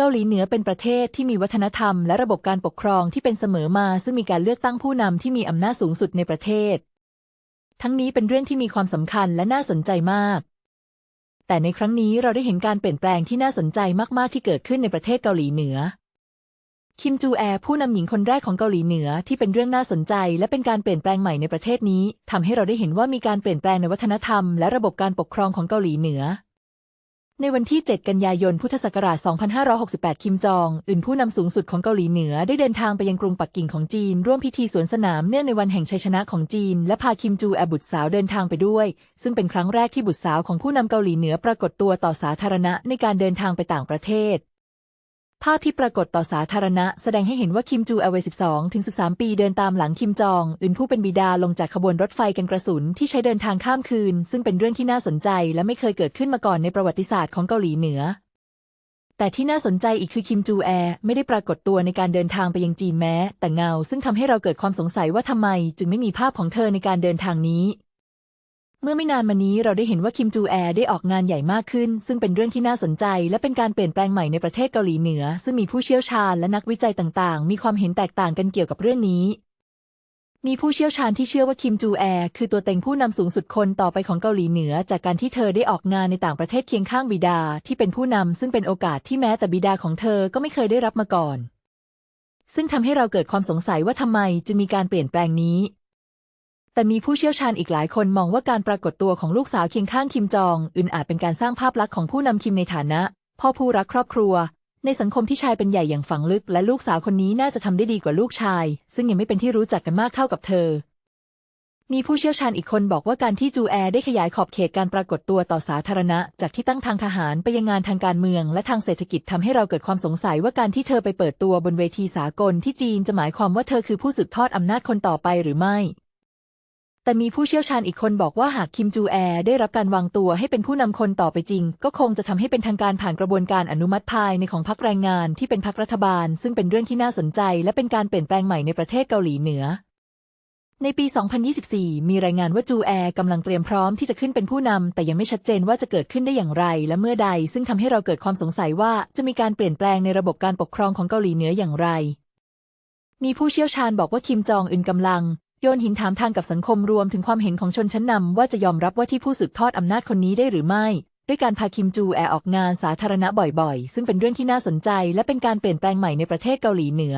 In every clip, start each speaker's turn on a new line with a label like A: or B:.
A: เกาหลีเหนือเป็นประเทศที่มีวัฒนธรรมและระบบการปกครองที่เป็นเสมอมา ซึ่งมีการเลือกตั้งผู้นำที่มีอำนาจสูงสุดในประเทศ ทั้งนี้เป็นเรื่องที่มีความสำคัญและน่าสนใจมาก แต่ในครั้งนี้เราได้เห็นการเปลี่ยนแปลงที่น่าสนใจมากๆที่เกิดขึ้นในประเทศเกาหลีเหนือ คิมจูแอผู้นำหญิงคนแรกของเกาหลีเหนือที่เป็นเรื่องน่าสนใจ และเป็นการเปลี่ยนแปลงใหม่ในประเทศนี้ทำให้เราได้เห็นว่ามีการเปลี่ยนแปลงในวัฒนธรรม และระบบการปกครองของเกาหลีเหนือ ในวันที่ 7 กันยายน พุทธศักราช 2568 คิมจอง อึนผู้นำสูงสุดของเกาหลีเหนือได้เดินทางไปยังกรุงปักกิ่งของจีน ร่วมพิธีสวนสนามเนื่องในวันแห่งชัยชนะของจีน และพาคิมจูแอบุตรสาวเดินทางไปด้วย ซึ่งเป็นครั้งแรกที่บุตรสาวของผู้นำเกาหลีเหนือปรากฏตัวต่อสาธารณะในการเดินทางไปต่างประเทศ ภาพที่ปรากฏต่อสาธารณะแสดงให้เห็นว่าคิมจูอาวัย12 ถึง 13 ปีเดินตามหลังคิมจองอึนผู้เป็นบิดาลงจากขบวนรถไฟกันกระสุนที่ใช้เดินทางข้ามคืน ซึ่งเป็นเรื่องที่น่าสนใจและไม่เคยเกิดขึ้นมาก่อนในประวัติศาสตร์ของเกาหลีเหนือ แต่ที่น่าสนใจอีกคือคิมจูแอไม่ได้ปรากฏตัวในการเดินทางไปยังจีนแม้ แต่เงาซึ่งทำให้เราเกิดความสงสัยว่าทำไม จึงไม่มีภาพของเธอในการเดินทางนี้ เมื่อไม่นานมานี้เราได้เห็นว่าคิมจูแอได้ออกงานใหญ่มากขึ้น ซึ่งเป็นเรื่องที่น่าสนใจ และเป็นการเปลี่ยนแปลงใหม่ในประเทศเกาหลีเหนือ ซึ่งมีผู้เชี่ยวชาญและนักวิจัยต่างๆ มีความเห็นแตกต่างกันเกี่ยวกับเรื่องนี้ มีผู้เชี่ยวชาญที่เชื่อว่าคิมจูแอคือตัวเต็งผู้นำสูงสุดคนต่อไปของเกาหลีเหนือ จากการที่เธอได้ออกงานในต่างประเทศเคียงข้างบิดา ที่เป็นผู้นำซึ่งเป็นโอกาสที่แม้แต่บิดาของเธอก็ไม่เคยได้รับมาก่อน ซึ่งทำให้เราเกิดความสงสัยว่าทำไมจึงมีการเปลี่ยนแปลงนี้ แต่มีผู้เชี่ยวชาญอีกหลายคนมองว่าการปรากฏตัวของลูกสาวเคียงข้างคิมจองอึนอาจเป็นการสร้างภาพลักษณ์ของผู้นำคิมในฐานะ พ่อผู้รักครอบครัว ในสังคมที่ชายเป็นใหญ่อย่างฝังลึก และลูกสาวคนนี้น่าจะทำได้ดีกว่าลูกชาย ซึ่งยังไม่เป็นที่รู้จักกันมากเท่ากับเธอ มีผู้เชี่ยวชาญอีกคนบอกว่าการที่จูแอได้ขยายขอบเขตการปรากฏตัวต่อสาธารณะ จากที่ตั้งทางทหารไปยังงานทางการเมือง และทางเศรษฐกิจทำให้เราเกิดความสงสัยว่าการที่เธอไปเปิดตัวบนเวทีสากลที่จีนจะหมายความว่าเธอคือผู้สืบทอดอำนาจคนต่อไปหรือไม่ แต่มีผู้เชี่ยวชาญอีกคนบอกว่าหากคิมจูแอร์ได้รับการวางตัวให้เป็นผู้นำคนต่อไปจริง ก็คงจะทำให้เป็นทางการผ่านกระบวนการอนุมัติภายในของพรรคแรงงานที่เป็นพรรครัฐบาล ซึ่งเป็นเรื่องที่น่าสนใจ และเป็นการเปลี่ยนแปลงใหม่ในประเทศเกาหลีเหนือ ในปี 2024 มีรายงานว่าจูแอร์กำลังเตรียมพร้อมที่จะขึ้นเป็นผู้นำแต่ยังไม่ชัดเจนว่าจะเกิดขึ้นได้อย่างไร และเมื่อใด ซึ่งทำให้เราเกิดความสงสัยว่าจะมีการเปลี่ยนแปลงในระบบการปกครองของเกาหลีเหนืออย่างไรมีผู้เชี่ยวชาญบอกว่าคิมจองอึนกำลัง โยนหินถามทางกับสังคมรวมถึงความเห็นของชนชั้นนำว่าจะยอมรับว่าที่ผู้สืบทอดอำนาจคนนี้ได้หรือไม่ ด้วยการพาคิมจูแอออกงานสาธารณะบ่อยๆ ซึ่งเป็นเรื่องที่น่าสนใจและเป็นการเปลี่ยนแปลงใหม่ในประเทศเกาหลีเหนือ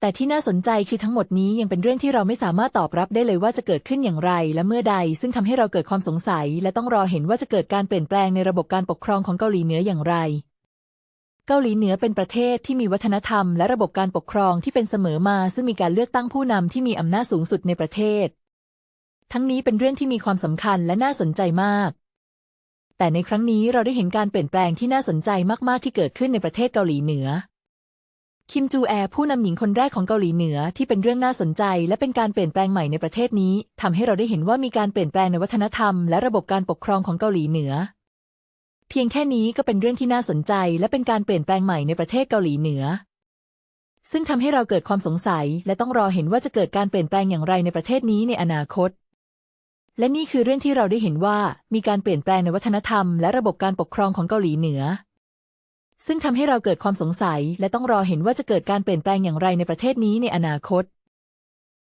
A: แต่ที่น่าสนใจคือทั้งหมดนี้ยังเป็นเรื่องที่เราไม่สามารถตอบรับได้เลยว่าจะเกิดขึ้นอย่างไร และเมื่อใด ซึ่งทำให้เราเกิดความสงสัย และต้องรอเห็นว่าจะเกิดการเปลี่ยนแปลงในระบบการปกครองของเกาหลีเหนืออย่างไร เกาหลีเหนือเป็นประเทศที่มีวัฒนธรรมและระบบการปกครองที่เป็นเสมอมา ซึ่งมีการเลือกตั้งผู้นำที่มีอำนาจสูงสุดในประเทศ ทั้งนี้เป็นเรื่องที่มีความสำคัญและน่าสนใจมาก แต่ในครั้งนี้เราได้เห็นการเปลี่ยนแปลงที่น่าสนใจมากๆที่เกิดขึ้นในประเทศเกาหลีเหนือ คิมจูแอผู้นำหญิงคนแรกของเกาหลีเหนือที่เป็นเรื่องน่าสนใจ และเป็นการเปลี่ยนแปลงใหม่ในประเทศนี้ทำให้เราได้เห็นว่ามีการเปลี่ยนแปลงในวัฒนธรรมและระบบการปกครองของเกาหลีเหนือ เพียงแค่นี้ก็เป็นเรื่องที่น่าสนใจ และเป็นการเปลี่ยนแปลงใหม่ในประเทศเกาหลีเหนือ ซึ่งทำให้เราเกิดความสงสัย และต้องรอเห็นว่าจะเกิดการเปลี่ยนแปลงอย่างไรในประเทศนี้ในอนาคต และนี่คือเรื่องที่เราได้เห็นว่ามีการเปลี่ยนแปลงในวัฒนธรรม และระบบการปกครองของเกาหลีเหนือ ซึ่งทำให้เราเกิดความสงสัย และต้องรอเห็นว่าจะเกิดการเปลี่ยนแปลงอย่างไรในประเทศนี้ในอนาคต